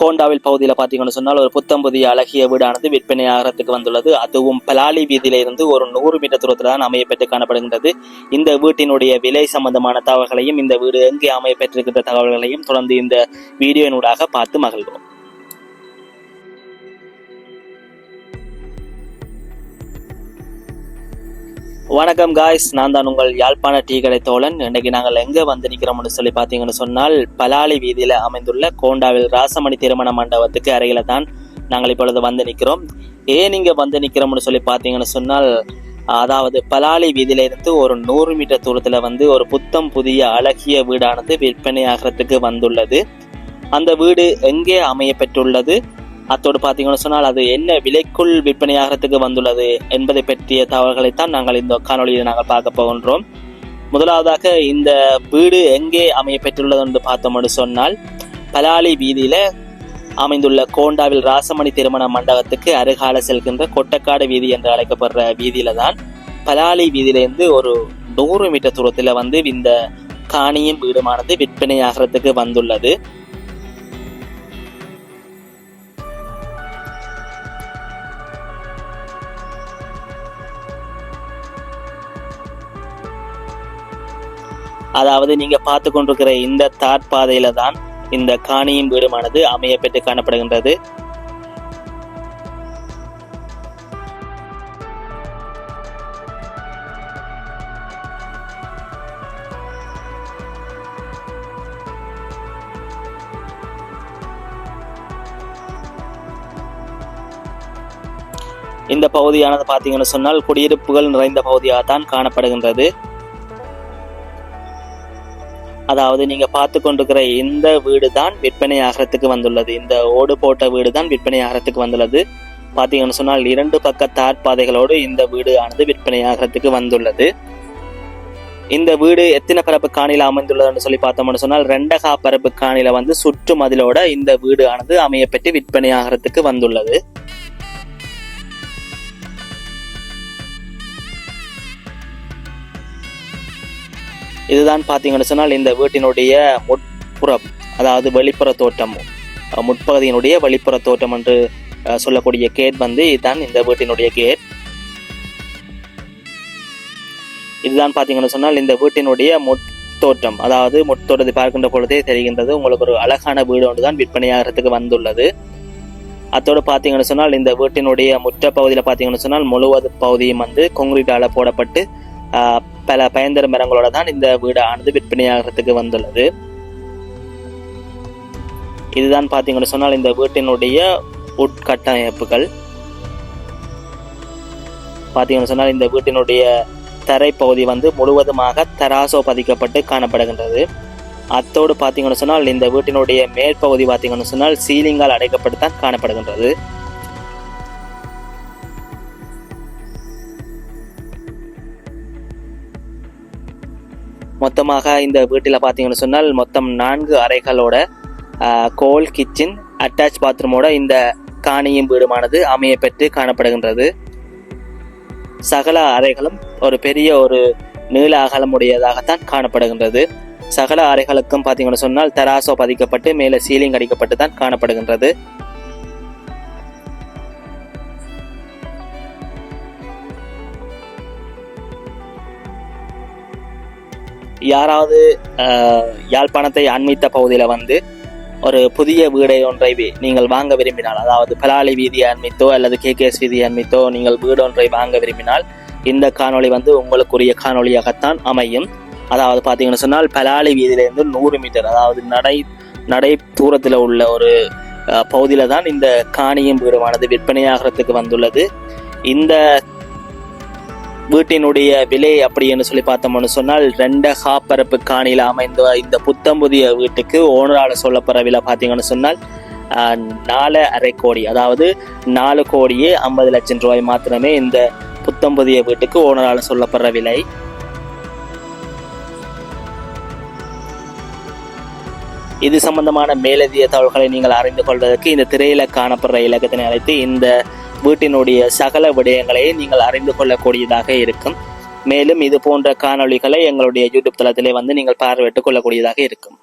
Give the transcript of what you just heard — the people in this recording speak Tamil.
கோண்டாவில் பகுதியில் பார்த்தீங்கன்னு சொன்னால் ஒரு புத்தம் புதிய அழகிய வீடானது விற்பனை ஆகிறதுக்கு வந்துள்ளது. அதுவும் பலாலி வீதியில இருந்து ஒரு நூறு மீட்டர் தூரத்தில் தான் அமையப்பெற்று காணப்படுகின்றது. இந்த வீட்டினுடைய விலை சம்பந்தமான தகவல்களையும் இந்த வீடு எங்கே அமையப்பெற்றிருக்கின்ற தகவல்களையும் தொடர்ந்து இந்த வீடியோனூடாக பார்த்து மகிழ்வோம். வணக்கம் காய்ஸ் நான் தான் உங்கள் யாழ்ப்பாண டீ கடை தோழன். இன்னைக்கு நாங்கள் எங்கே வந்து நிற்கிறோம்னு சொல்லி பார்த்தீங்கன்னு சொன்னால் பலாலி வீதியில் அமைந்துள்ள கோண்டாவில் ராசமணி திருமண மண்டபத்துக்கு அருகில தான் நாங்கள் இப்பொழுது வந்து நிற்கிறோம். ஏன் இங்கே வந்து நிற்கிறோம்னு சொல்லி பார்த்தீங்கன்னு சொன்னால் அதாவது பலாலி வீதியில இருந்து ஒரு நூறு மீட்டர் தூரத்தில் வந்து ஒரு புத்தம் புதிய அழகிய வீடானது விற்பனை ஆகிறதுக்கு வந்துள்ளது. அந்த வீடு எங்கே அமைய பெற்றுள்ளது அத்தோடு பார்த்தீங்கன்னு சொன்னால் அது என்ன விலைக்குள் விற்பனையாகிறதுக்கு வந்துள்ளது என்பதை பற்றிய தகவல்களைத்தான் நாங்கள் இந்த காணொளியில் நாங்கள் பார்க்க போகின்றோம். முதலாவதாக இந்த வீடு எங்கே அமைய பெற்றுள்ளது என்று பார்த்தோம்னு சொன்னால் பலாலி வீதியில அமைந்துள்ள கோண்டாவில் ராசமணி திருமண மண்டபத்துக்கு அருகால செல்கின்ற கொட்டக்காடு வீதி என்று அழைக்கப்படுற வீதியில தான் பலாலி வீதியிலேருந்து ஒரு நூறு மீட்டர் தூரத்தில் வந்து இந்த காணியும் வீடுமானது விற்பனையாகிறதுக்கு வந்துள்ளது. அதாவது நீங்க பார்த்து கொண்டிருக்கிற இந்த தாட் பாதையில தான் இந்த காணியின் வீடுமானது அமைய பெற்று காணப்படுகின்றது. இந்த பகுதியானது பார்த்தீங்கன்னு சொன்னால் குடியிருப்புகள் நிறைந்த பகுதியாக தான் காணப்படுகின்றது. அதாவது நீங்க பார்த்து கொண்டிருக்கிற இந்த வீடு தான் விற்பனை ஆகிறதுக்கு வந்துள்ளது. இந்த ஓடு போட்ட வீடு தான் விற்பனை ஆகிறதுக்கு வந்துள்ளது. பார்த்தீங்கன்னு சொன்னால் இரண்டு பக்க தார் பாதைகளோடு இந்த வீடு ஆனது விற்பனை ஆகிறதுக்கு வந்துள்ளது. இந்த வீடு எத்தனை பரப்பு காணில அமைந்துள்ளதுன்னு சொல்லி பார்த்தோம்னு சொன்னால் ரெண்டகா பரப்பு காணில வந்து சுற்று மதிலோட இந்த வீடு ஆனது அமையப்பெற்று விற்பனை ஆகிறதுக்கு வந்துள்ளது. இதுதான் பார்த்தீங்கன்னு சொன்னால் இந்த வீட்டினுடைய முட்புறம் அதாவது வெளிப்புற தோட்டம். முட்பகுதியினுடைய வெளிப்புற தோட்டம் என்று சொல்லக்கூடிய கேட் வந்து இதுதான் இந்த வீட்டினுடைய கேட் இதுதான் பார்த்தீங்கன்னு சொன்னால் இந்த வீட்டினுடைய முத்தோட்டம் அதாவது முத்தோட்டத்தை பார்க்கின்ற பொழுதே தெரிகின்றது உங்களுக்கு ஒரு அழகான வீடு ஒன்று தான் விற்பனையாகிறதுக்கு வந்துள்ளது. அத்தோடு பார்த்தீங்கன்னு சொன்னால் இந்த வீட்டினுடைய முற்ற பகுதியில் பார்த்தீங்கன்னு சொன்னால் முழுவது பகுதியும் வந்து கொங்கிரீட்டால போடப்பட்டு பல பயந்தர மரங்களோட தான் இந்த வீடானது விற்பனையாகிறதுக்கு வந்துள்ளது. இதுதான் பார்த்தீங்கன்னு சொன்னால் இந்த வீட்டினுடைய உட்கட்டமைப்புகள். பார்த்தீங்கன்னு சொன்னால் இந்த வீட்டினுடைய தரைப்பகுதி வந்து முழுவதுமாக தராசோ பதிக்கப்பட்டு காணப்படுகின்றது. அத்தோடு பார்த்தீங்கன்னு சொன்னால் இந்த வீட்டினுடைய மேற்பகுதி பார்த்தீங்கன்னு சொன்னால் சீலிங்கால் அடைக்கப்பட்டு தான் காணப்படுகின்றது. மொத்தமாக இந்த வீட்டில் பார்த்தீங்கன்னு சொன்னால் மொத்தம் நான்கு அறைகளோட கோல் கிச்சன் அட்டாச் பாத்ரூமோட இந்த காணியும் வீடுமானது அமைய பெற்று காணப்படுகின்றது. சகல அறைகளும் ஒரு பெரிய ஒரு நீள அகலமுடையதாகத்தான் காணப்படுகின்றது. சகல அறைகளுக்கும் பார்த்தீங்கன்னு சொன்னால் தராசோ பதிக்கப்பட்டு மேலே சீலிங் அடிக்கப்பட்டு தான் காணப்படுகின்றது. யாராவது யாழ்ப்பாணத்தை அண்மித்த பகுதியில் வந்து ஒரு புதிய வீடை ஒன்றை நீங்கள் வாங்க விரும்பினால் அதாவது பலாலி வீதியை அண்மித்தோ அல்லது கேகேஎஸ் வீதியை அண்மித்தோ நீங்கள் வீடு ஒன்றை வாங்க விரும்பினால் இந்த காணொளி வந்து உங்களுக்குரிய காணொளியாகத்தான் அமையும். அதாவது பார்த்தீங்கன்னு சொன்னால் பலாலி வீதியிலேருந்து நூறு மீட்டர் அதாவது நடை நடை தூரத்தில் உள்ள ஒரு பகுதியில் தான் இந்த காணியும் வீடுமானது விற்பனையாகிறதுக்கு வந்துள்ளது. இந்த வீட்டினுடைய விலை அப்படின்னு சொல்லி பார்த்தோம்னு சொன்னால் ரெண்டு ஹாப்பரப்பு காணியில் அமைந்த இந்த புத்தம் புதிய வீட்டுக்கு ஓனரால் சொல்லப்படுற விலை பார்த்தீங்கன்னு சொன்னால் நாலு அரை கோடி அதாவது நாலு கோடியே ஐம்பது லட்சம் ரூபாய் மாத்திரமே இந்த புத்தம் புதிய வீட்டுக்கு ஓனரால் சொல்லப்படுற விலை இது சம்பந்தமான மேலதிக தகவல்களை நீங்கள் அறிந்து கொள்வதற்கு இந்த திரையில காணப்படுற இலக்கத்தினை அழைத்து இந்த வீட்டினுடைய சகல விடயங்களையும் நீங்கள் அறிந்து கொள்ளக்கூடியதாக இருக்கும். மேலும் இது போன்ற காணொளிகளை எங்களுடைய யூடியூப் தளத்திலே வந்து நீங்கள் பார்வையிட்டுக் கொள்ளக்கூடியதாக இருக்கும்.